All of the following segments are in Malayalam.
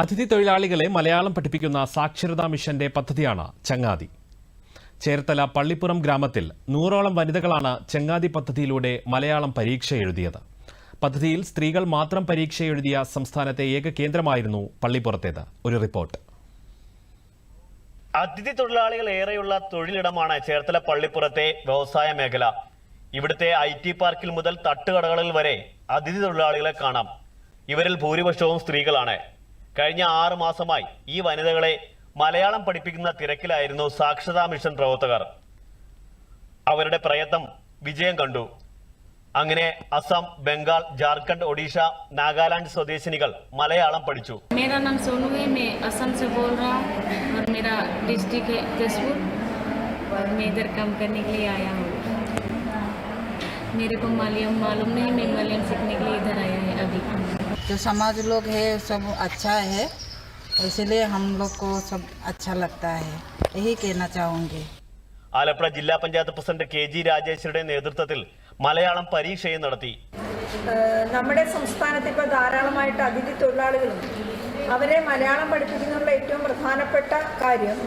അതിഥി തൊഴിലാളികളെ മലയാളം പഠിപ്പിക്കുന്ന സാക്ഷരതാ മിഷന്റെ പദ്ധതിയാണ് ചങ്ങാതി. ചേർത്തല പള്ളിപ്പുറം ഗ്രാമത്തിൽ നൂറോളം വനിതകളാണ് ചങ്ങാതി പദ്ധതിയിലൂടെ മലയാളം പരീക്ഷ എഴുതിയത്. പദ്ധതിയിൽ സ്ത്രീകൾ മാത്രം പരീക്ഷ എഴുതിയ സംസ്ഥാനത്തെ ഏക കേന്ദ്രമായിരുന്നു പള്ളിപ്പുറത്തേത്. ഒരു റിപ്പോർട്ട്. അതിഥി തൊഴിലാളികൾ ഏറെയുള്ള തൊഴിലിടമാണ് ചേർത്തല പള്ളിപ്പുറത്തെ വ്യവസായ മേഖല. ഇവിടുത്തെ ഐ ടി പാർക്കിൽ മുതൽ തട്ടുകടകളിൽ വരെ അതിഥി തൊഴിലാളികളെ കാണാം. ഇവരിൽ ഭൂരിപക്ഷവും സ്ത്രീകളാണ്. കഴിഞ്ഞ ആറ് മാസമായി ഈ വനിതകളെ മലയാളം പഠിപ്പിക്കുന്ന തിരക്കിലായിരുന്നു സാക്ഷരതാ മിഷൻ പ്രവർത്തകർ അവരുടെ പ്രയത്നം വിജയം കണ്ടു അങ്ങനെ അസം ബംഗാൾ ജാർഖണ്ഡ് ഒഡീഷ നാഗാലാൻഡ് സ്വദേശിനികൾ മലയാളം പഠിച്ചു मेरा नाम सोनू है मैं असम से बोल रहा हूँ और मेरा डिस्ट्रिक्ट है जसपुर और मैं इधर काम करने के लिए आया हूँ मेरे को मालूम मालूम नहीं मैं मलयालम सीखने के लिए इधर आया है अभी जो समाज लोग है सब अच्छा है इसलिए हम लोग को सब अच्छा लगता है यही कहना चाहूँगी ആലപ്പുഴ ജില്ലാ പഞ്ചായത്ത് പ്രസിഡന്റ് കെ ജി രാജേശ്വരുടെ നേതൃത്വത്തിൽ മലയാളം പരീക്ഷയും നടത്തി ഏഹ് നമ്മുടെ സംസ്ഥാനത്ത് ഇപ്പോൾ ധാരാളമായിട്ട് അതിഥി തൊഴിലാളികളുണ്ട് അവരെ മലയാളം പഠിപ്പിക്കുന്നതിനുള്ള ഏറ്റവും പ്രധാനപ്പെട്ട കാര്യം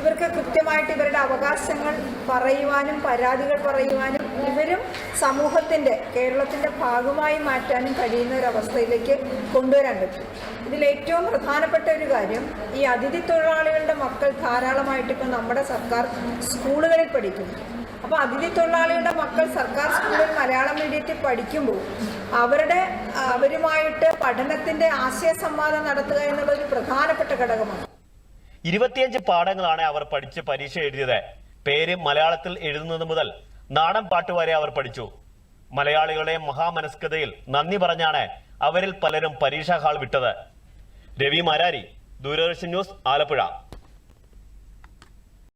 ഇവർക്ക് കൃത്യമായിട്ട് ഇവരുടെ അവകാശങ്ങൾ പറയുവാനും പരാതികൾ പറയുവാനും ഇവരും സമൂഹത്തിന്റെ കേരളത്തിന്റെ ഭാഗമായി മാറ്റാനും കഴിയുന്ന ഒരു അവസ്ഥയിലേക്ക് കൊണ്ടുവരാൻ പറ്റും. ഇതിലേറ്റവും പ്രധാനപ്പെട്ട ഒരു കാര്യം ഈ അതിഥി തൊഴിലാളികളുടെ മക്കൾ ധാരാളമായിട്ട് നമ്മുടെ സർക്കാർ സ്കൂളുകളിൽ പഠിക്കുന്നു. അപ്പോൾ അതിഥി തൊഴിലാളികളുടെ മക്കൾ സർക്കാർ സ്കൂളിൽ മലയാളം മീഡിയത്തിൽ പഠിക്കുമ്പോൾ അവരുടെ അവരുമായിട്ട് പഠനത്തിന്റെ ആശയ സംവാദം നടത്തുക എന്നുള്ള ഒരു പ്രധാനപ്പെട്ട ഘടകമാണ്. ഇരുപത്തിയഞ്ച് പാഠങ്ങളാണ് അവർ പഠിച്ച് പരീക്ഷ എഴുതിയത്. പേര് മലയാളത്തിൽ എഴുതുന്നത് മുതൽ നാടൻ പാട്ട് വരെ അവർ പഠിച്ചു. മലയാളികളുടെ മഹാമനസ്കതയിൽ നന്ദി പറഞ്ഞാണ് അവരിൽ പലരും പരീക്ഷാ ഹാൾ വിട്ടത്. രവി മാരാരി ദൂരദർശൻ ന്യൂസ് ആലപ്പുഴ.